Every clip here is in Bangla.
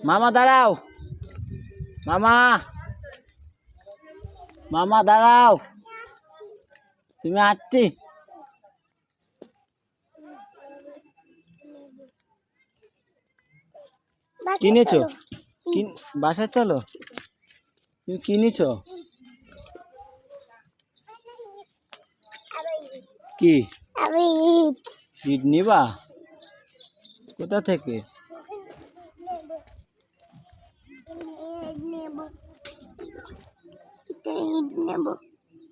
মামা দাঁড়াও। মামা। মামা দাঁড়াও। তুমি আসছি। কিনেছো? কিন বাসায় চলো? তুমি কিনেছ? কি? আমি ইট নিবা? কোথা থেকে? নেব এটা ইট নেব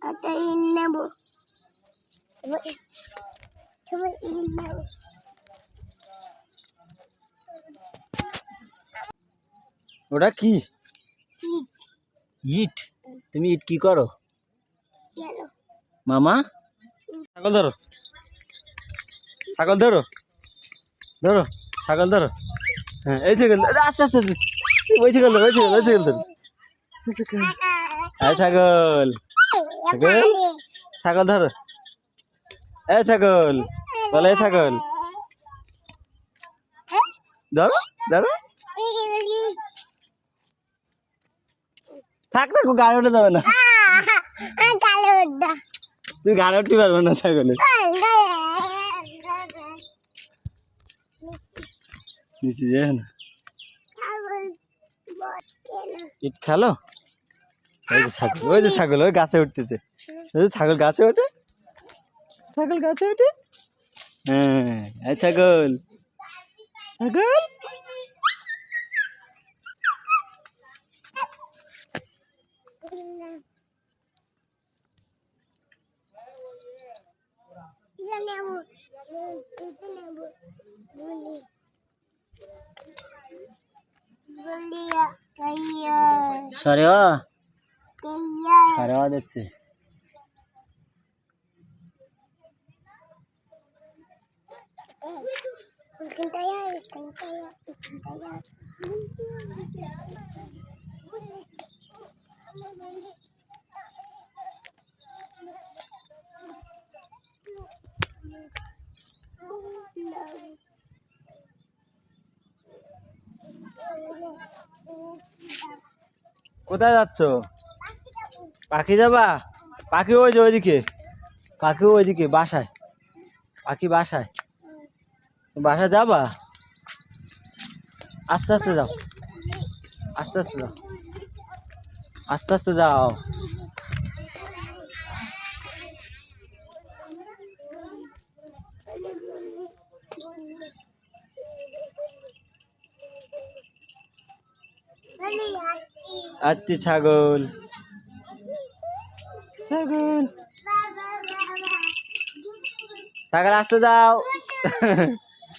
এটা ইট নেব এবার এবার ইট নেব ওটা কি? ইট। তুমি ইট কি করো? মামা? ছাগল ধরো। ছাগল ধরো। ধরো। ছাগল ধরো। হ্যাঁ এই ছাগল আস্তে আস্তে। ওই ছাগল ধরো ওই ছাগল ওই ছাগল ধরো। ছাগল। ছাগল? ছাগল ধরো। ছাগল। বলে ছাগল। ধরো ধরো। থাক থাকো গাড়ি উঠে যাবে না। তুই গাড়ি উঠতে পারবে না ছাগলে নিচে যায় না। ইট খেলো? ওই যে ছাগল ওই যে ছাগল ওই গাছে উঠতেছে। ওই যে ছাগল গাছে ওঠে? ছাগল গাছে ওঠে? হ্যাঁ ছাগল। ছাগল? సరేవా సరేవా తెచ్చి Thank you. কোথায় যাচ্ছ? পাখি যাবা? পাখি ওই যে ওইদিকে। পাখি ওইদিকে, বাসায়। পাখি বাসায়। বাসায় যাবা? আস্তে আস্তে যাও। আস্তে আস্তে যাও। আস্তে আস্তে যাও। আচ্ছি ছাগল। ছাগল। ছাগল আসতে যাও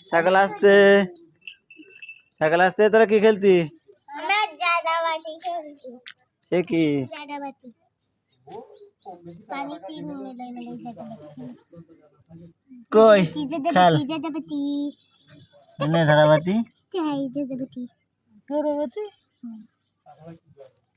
ছাগল আসতে। ছাগল আসতে তোরা কি খেলতি? আমরা জাদাবাটি খেলছি সে কি? জাদাবাটি। পানি তিন মিলাই মিলাই জাদাবাটি কই? খেল। জাদাবাটি জাদাবাটি এনে ধারাবাতি। চাই জাদাবাটি ধারাবাতি?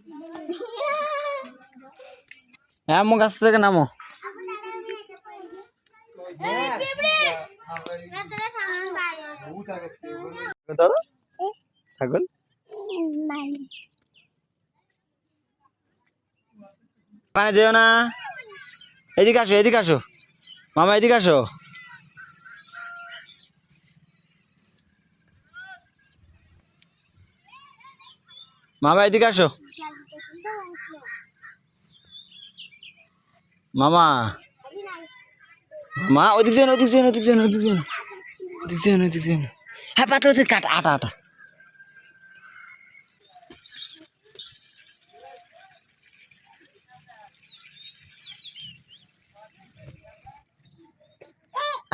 কাছে গাছে দেখি হ্যাঁ গাছ থেকে নামো। ছাগল। ওখানে যেও না। এদিকে আসো এদিকে আসো। মামা এদিকে আসো। মামা এদিকে আসো। মামা। মামা ওদিক যেন ওদিক যেন ওদিক যেন ওদিক যেন ওদিক যেন ওদিক যেন হ্যাঁ পাতা ওদিক কাটা, আটা আটা।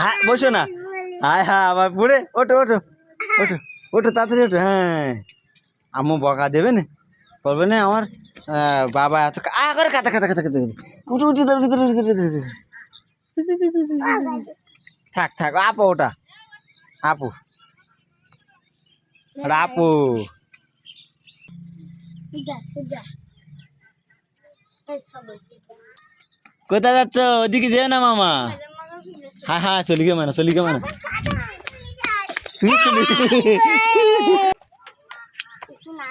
হ্যাঁ বসো না। হ্যাঁ হ্যাঁ আবার পড়ে। ওঠো ওঠো। ওঠো ওঠো, তাড়াতাড়ি ওঠো। হ্যাঁ। আম্মু বকা দেবে না? বলবে না, আমার বাবা এত করে কাতা কাতা কাতা কাতা উঠে উঠে উঠে উঠে উঠে উঠে উঠে থাক থাক আপু ওটা আপু ওটা আপু যা যা এসব বলছি কোথায় যাচ্ছ ওদিকে যেও না মামা হ্যাঁ হ্যাঁ চলি গে মানে চলি গে মানে তুমি চলি কিছু না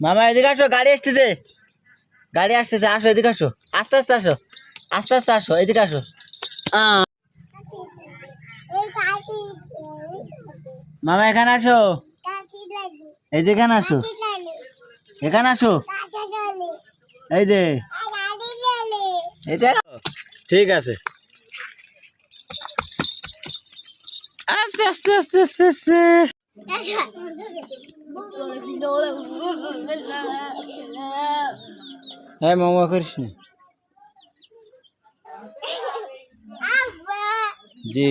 মামা এদিকে আসো গাড়ি আসতেছে। গাড়ি আসতেছে আসো এদিকে আসো। আস্তে আস্তে আসো। আস্তে আস্তে আসো এদিকে আসো। মামা এখানে আসো। এই যে এখানে আসো। এখানে আসো এই যে। ঠিক আছে। হ্যাঁ মামা করিস না। জি।